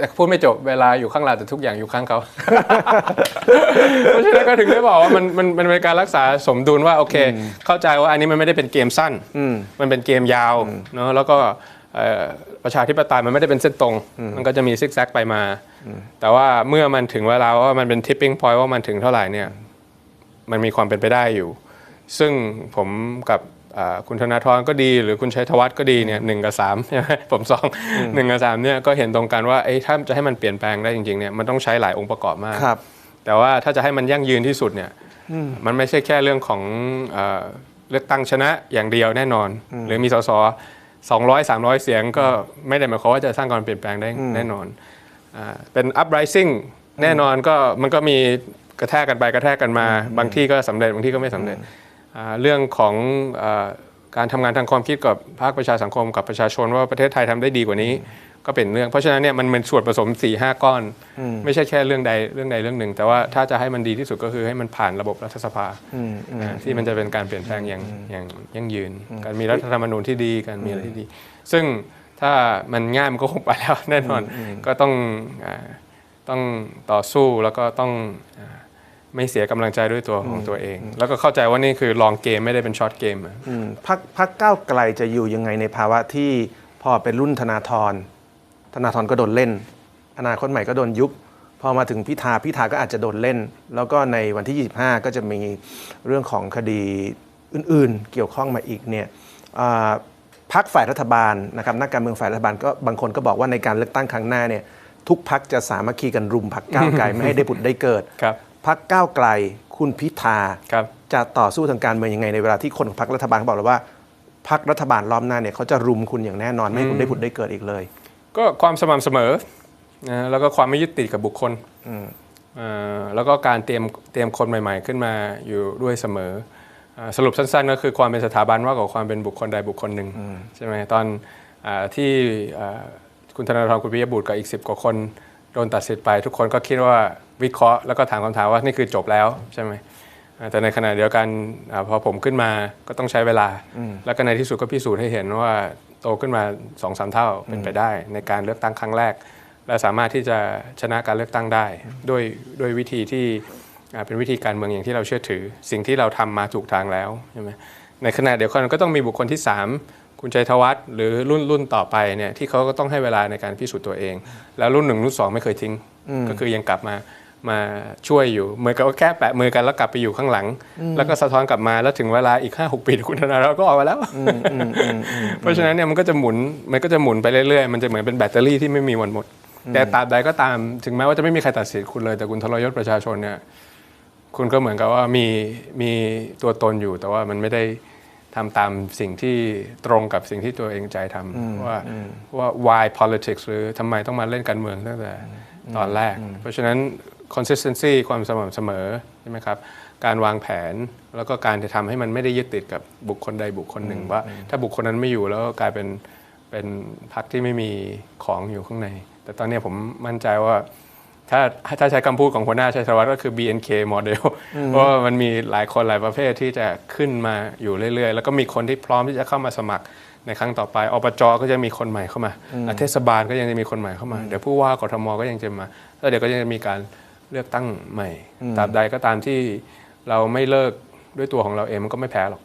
แต่พูดไม่จบเวลาอยู่ข้างเราแต่ทุกอย่างอยู่ข้างเขา เพราะฉะนั้นก็ถึงได้บอกว่ามันมันมันเป็นการรักษาสมดุลว่าโอเค เข้าใจว่าอันนี้มันไม่ได้เป็นเกมสั้น มันเป็นเกมยาวเนาะแล้วก็เอ่อประชาธิปไตยมันไม่ได้เป็นเส้นตรง มันก็จะมีซิกแซกไปมา แต่ว่าเมื่อมันถึงเวลาว่ามันเป็น tipping point ว่ามันถึงเท่าไหร่เนี่ย มันมีความเป็นไปได้อยู่ ซึ่งผมกับอ่า คุณธนาธรก็ดี หรือคุณชัยธวัฒน์ก็ดีเนี่ยหนึ่งกับสามใช่ไหมผมสองหนึ่งกับสามเนี่ยก็เห็นตรงกันว่าเอ้ยถ้าจะให้มันเปลี่ยนแปลงได้จริงๆเนี่ยมันต้องใช้หลายองค์ประกอบมากครับแต่ว่าถ้าจะให้มันยั่งยืนที่สุดเนี่ยมันไม่ใช่แค่เรื่องของเอ่อเลือกตั้งชนะอย่างเดียวแน่นอน หรือมีสสสองร้อยสามร้อยเสียงก็ไม่ได้หมายความว่าจะสร้างการเปลี่ยนแปลงได้แน่นอนอ่าเป็น uprising แน่นอนก็มันก็มีกระแทกกันไปกระแทกกันมา บางที่ก็สำเร็จบางที่ก็ไม่สำเร็จอ่า เรื่องของอ่าการทำงานทางความคิดกับภาคประชาสังคมกับประชาชนว่าประเทศไทยทำได้ดีกว่านี้ ก็เป็นเรื่อง เพราะฉะนั้นเนี่ยมันเป็นส่วนผสม4ี่ห้าก้อน ไม่ใช่แค่เรื่องใดเรื่องใดเรื่องหนึ่ง แต่ว่าถ้าจะให้มันดีที่สุดก็คือให้มันผ่านระบบรัฐสภานะที่มันจะเป็นการเปลี่ยนแปลงอย่างอย่างยั่งยืน การมีรัฐธรรมนูญที่ดีการมีอะไรที่ดี ซึ่งถ้ามันง่ายมันก็คงไปแล้วแน่นอนก็ต้องอ่าต้องต่อสู้แล้วก็ต้องอ่า ไม่เสียกำลังใจด้วยตัวของตัวเอง แล้วก็เข้าใจว่านี่คือลองเกมไม่ได้เป็นช็อตเกมอะอืมพักพักก้าวไกลจะอยู่ยังไงในภาวะที่พอเป็นรุ่นธนาธรธนาธรก็โดนเล่น อนาคตใหม่ก็โดนยุบ พอมาถึงพิธาพิธาก็อาจจะโดนเล่น แล้วก็ในวันที่ 25 ก็จะมีเรื่องของคดีอื่นๆ เกี่ยวข้องมาอีกเนี่ยอ่าพักฝ่ายรัฐบาลนะครับนักการเมืองฝ่ายรัฐบาลก็บางคนก็บอกว่าในการเลือกตั้งครั้งหน้าเนี่ยทุกพักจะสามัคคีกันรุมพักก้าวไกลไม่ให้ได้ผุดได้เกิดครับ พักก้าวไกลคุณพิธาครับจะต่อสู้ทางการเมืองยังไงในเวลาที่คนของพรรครัฐบาลเขาบอกแล้วว่าพรรครัฐบาลรอบหน้าเนี่ยเขาจะรุมคุณอย่างแน่นอนไม่ให้คุณได้ผุดได้เกิดอีกเลย ก็ความสม่ำเสมอนะแล้วก็ความไม่ยึดติดกับบุคคลเอ่อแล้วก็การเตรียมเตรียมคนใหม่ ๆ ขึ้นมาอยู่ด้วยเสมออ่าสรุปสั้นๆ ก็คือความเป็นสถาบันมากกว่าความเป็นบุคคลใดบุคคลหนึ่งใช่ไหมตอนอาที่อ่าคุณธนาธรคุณปิยบุตรกับอีก 10 กว่าคนโดนตัดสิทธิ์ไป ทุกคนก็คิดว่า วิเคราะห์แล้วก็ถามคำถามว่านี่คือจบแล้วใช่ไหมอ่าแต่ในขณะเดียวกันอาพอผมขึ้นมาก็ต้องใช้เวลา แล้วก็ในที่สุดก็พิสูจน์ให้เห็นว่าโตขึ้นมา2อสเท่าเป็นไปได้ ในการเลือกตั้งครั้งแรก และสามารถที่จะชนะการเลือกตั้งได้ ด้วยด้วยวิธีที่อ่าเป็นวิธีการเมืองอย่างที่เราเชื่อถือ สิ่งที่เราทำมาถูกทางแล้วใช่ไหมในขณะเดียวกันก็ต้องมีบุคคลที่ 3 คุณชัยธวัฒน์หรือรุ่นรุ่นต่อไปเนี่ยที่เขาก็ต้องให้เวลาในการพิสูจน์ตัวเอง แล้วรุ่นหนึ่งรุ่นสองไม่เคยทิ้ง ก็คือยังกลับมา มาช่วยอยู่เหมือนกับว่าแค่แปะมือกันแล้วกลับไปอยู่ข้างหลัง แล้วก็สะท้อนกลับมาแล้วถึงเวลาอีก 5 6 ปีคุณธนาเราก็ออกมาแล้ว เพราะฉะนั้นเนี่ยมันก็จะหมุนมันก็จะหมุนไปเรื่อยๆ มันจะเหมือนเป็นแบตเตอรี่ที่ไม่มีวันหมด แต่ตราบใดก็ตามถึงแม้ว่าจะไม่มีใครตัดสินคุณเลย แต่คุณทรยศประชาชนเนี่ยคุณก็เหมือนกับว่ามีมีตัวตนอยู่แต่ว่ามันไม่ได้ทำตามสิ่งที่ตรงกับสิ่งที่ตัวเองใจทำว่าว่า why politics หรือทำไมต้องมาเล่นการเมืองตั้งแต่ตอนแรก เพราะฉะนั้น consistency ความสม่ำเสมอใช่ไหมครับการวางแผนแล้วก็การจะทำให้มันไม่ได้ยึดติดกับบุคคลใดบุคคลหนึ่ง ว่าถ้าบุคคลนั้นไม่อยู่แล้วก็กลายเป็นเป็นพรรคที่ไม่มีของอยู่ข้างใน แต่ตอนเนี้ยผมมั่นใจว่าถ้าถ้าใช้คำพูดของหัวหน้าชัยธวัฒน์ก็คือ BNK โมเดลเพราะว่ามันมีหลายคนหลายประเภทที่จะขึ้นมาอยู่เรื่อยๆ แล้วก็มีคนที่พร้อมที่จะเข้ามาสมัครในครั้งต่อไปอบจก็จะมีคนใหม่เข้ามา เทศบาลก็ยังจะมีคนใหม่เข้ามา เดี๋ยวผู้ว่ากทมก็ยังจะมา แล้วเดี๋ยวก็ยังจะมีการ เลือกตั้งใหม่ตราบใดก็ตามที่เราไม่เลิกด้วยตัวของเราเองมันก็ไม่แพ้หรอก